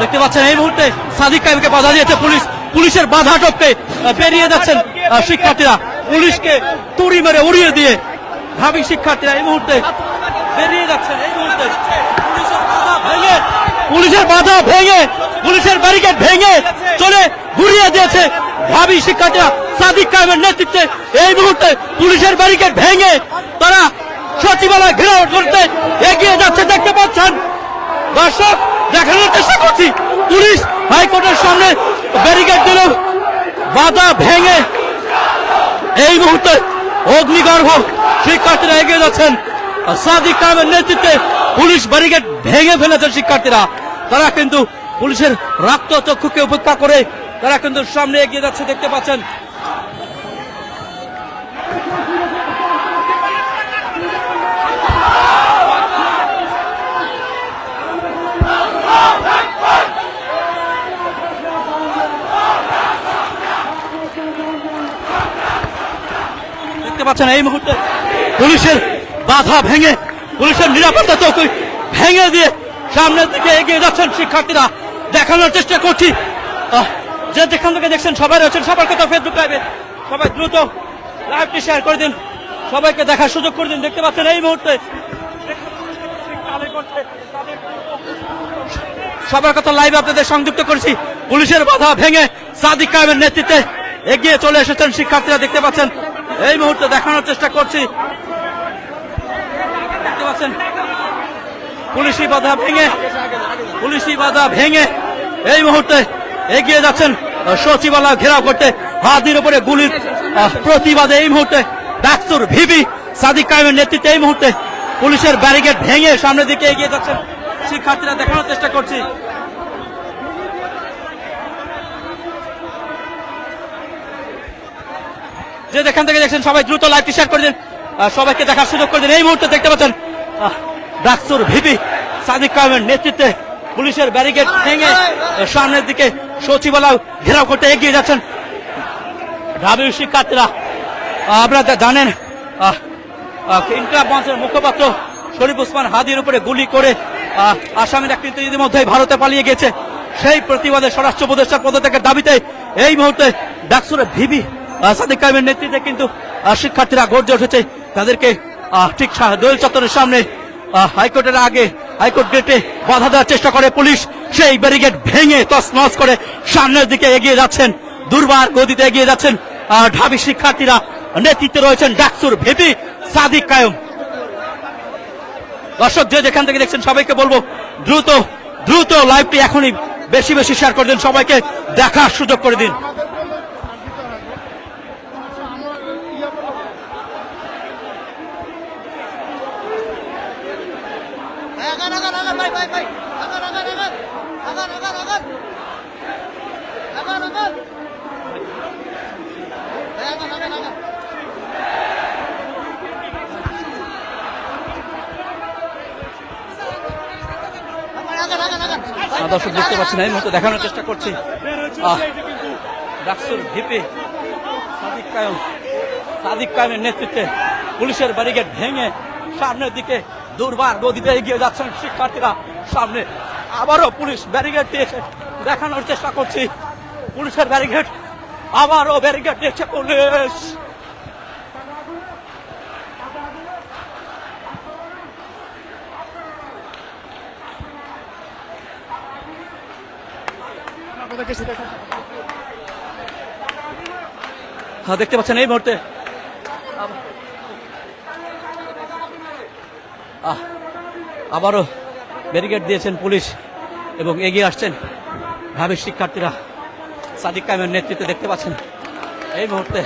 দেখতে পাচ্ছেন এই মুহূর্তে সাদিক কাইমকে বাধা দিয়েছে পুলিশ। পুলিশের বাধা টপকে বেরিয়ে যাচ্ছেন শিক্ষার্থীরা। পুলিশকে তুড়ি মেরে উড়িয়ে দিয়ে ভাবি শিক্ষার্থীরা এই মুহূর্তে বেরিয়ে যাচ্ছেন, এই মুহূর্তে। পুলিশের বাধা ভেঙে, পুলিশের ব্যারিকেড ভেঙে চলে ঘুরিয়ে দিয়েছে ভাবি শিক্ষার্থীরা। সাদিক কাইমের নেতৃত্বে এই মুহূর্তে পুলিশের ব্যারিকেড ভেঙে তারা সচিবালয় ঘেরাও করতে এগিয়ে যাচ্ছে। দেখতে পাচ্ছেন, দর্শক দেখানোর চেষ্টা করছি। পুলিশ হাইকোর্টের সামনে ব্যারিকেড দিল বাধা ভেঙে এই মুহূর্তে অগ্নিগর্ভ শিক্ষার্থীরা এগিয়ে যাচ্ছেন। সাদিক কামের নেতৃত্বে পুলিশ ব্যারিকেড ভেঙে ফেলেছে শিক্ষার্থীরা। তারা কিন্তু পুলিশের রক্ত চক্ষুকে উপেক্ষা করে তারা কিন্তু সামনে এগিয়ে যাচ্ছে, দেখতে পাচ্ছেন। দেখতে পাচ্ছেন এই মুহূর্তে পুলিশের বাধা ভেঙে, পুলিশের নিরাপত্তা চৌকি ভেঙে দিয়ে সামনের দিকে এগিয়ে যাচ্ছেন শিক্ষার্থীরা। দেখানোর চেষ্টা করছি। যে যেখান থেকে দেখছেন, সবাই রয়েছেন, সবার কথা ফেসবুক লাইভে সবাই দ্রুত লাইভটি শেয়ার করে দিন। সবাইকে দেখার সুযোগ করে দিন। দেখতে পাচ্ছেন এই মুহূর্তে সবার কথা লাইভ আপনাদের সংযুক্ত করেছি। পুলিশের বাধা ভেঙে সাদিক কায়েমের নেতৃত্বে এগিয়ে চলে এসেছেন শিক্ষার্থীরা। দেখতে পাচ্ছেন এই মুহূর্তে দেখানোর চেষ্টা করছি। দেখতে পাচ্ছেন? পুলিশি বাধা ভেঙে, পুলিশি বাধা ভেঙে এই মুহূর্তে এগিয়ে যাচ্ছেন সচিবালয় ঘেরাও করতে। হাতির উপরে গুলির প্রতিবাদে এই মুহূর্তে ডাক্তার ভিবি সাদিক কায়েমের নেতৃত্বে এই মুহূর্তে পুলিশের ব্যারিকেড ভেঙে সামনের দিকে এগিয়ে যাচ্ছেন। শিক্ষার্থীরা দেখানোর চেষ্টা করছি। যে যেখান থেকে দেখছেন, সবাই দ্রুত লাইভটি শেয়ার করে দিন। সবাইকে দেখার সুযোগ করে দিন। এই মুহূর্তে দেখতে পাচ্ছেন ডাকসুর ভিপি সাদিক কায়েমের নেতৃত্বে পুলিশের ব্যারিকেড ভেঙে সামনের দিকে সচিবালয় ঘেরাও করতে এগিয়ে যাচ্ছেন। ঢাবির শিক্ষার্থীরা আপনারা জানেন ইনকলাব মঞ্চের মুখপাত্র শরীফ ওসমান হাদির উপরে গুলি করে আসামিরা কিন্তু ইতিমধ্যে ভারতে পালিয়ে গেছে। সেই প্রতিবাদে স্বরাষ্ট্র উপদেষ্টার পদত্যাগের দাবিতে এই মুহূর্তে ডাকসুরের ভিবি সাদিক কায়েমের নেতৃত্বে কিন্তু শিক্ষার্থীরা গর্জে উঠেছে। তাদেরকে ঠিক দোয়েল চত্বরের সামনে হাইকোর্টের আগে, হাইকোর্ট গেটে বাধা দেওয়ার চেষ্টা করে পুলিশ। সেই ব্যারিকেড ভেঙে তছনছ করে সামনের দিকে এগিয়ে যাচ্ছেন, দুর্বার গতিতে এগিয়ে যাচ্ছেন। ঢাবি শিক্ষার্থীরা নেতৃত্বে রয়েছেন ডাকসুর ভিপি সাদিক কায়ম দর্শক, যে যেখান থেকে দেখছেন, সবাইকে বলব, দ্রুত দ্রুত লাইভটি এখনই বেশি বেশি শেয়ার করে দিন সবাইকে। দেখার সুযোগ করে দিন। Agan, agan. দর্শক দেখতে পাচ্ছেন এই মুহূর্তে দেখানোর চেষ্টা করছি ডাকসুর ভিপি সাদিক কায়ম সাদিক কায়েমের নেতৃত্বে পুলিশের ব্যারিকেড ভেঙে সামনের দিকে দুর্বার নদীতে এগিয়ে যাচ্ছেন শিক্ষার্থীরা সামনে। আবারও পুলিশ ব্যারিকেড দিয়েছে। দেখানোর চেষ্টা করছি। পুলিশের ব্যারিকেড আবারও ব্যারিকেড দিয়েছে পুলিশ। হ্যাঁ দেখতে পাচ্ছেন এই মুহূর্তে। আবারও ব্যারিকেড দিয়েছেন পুলিশ এবং এগিয়ে আসছেন ভাবির শিক্ষার্থীরা। সাদিক কায়েমের নেতৃত্বে দেখতে পাচ্ছেন এই মুহূর্তে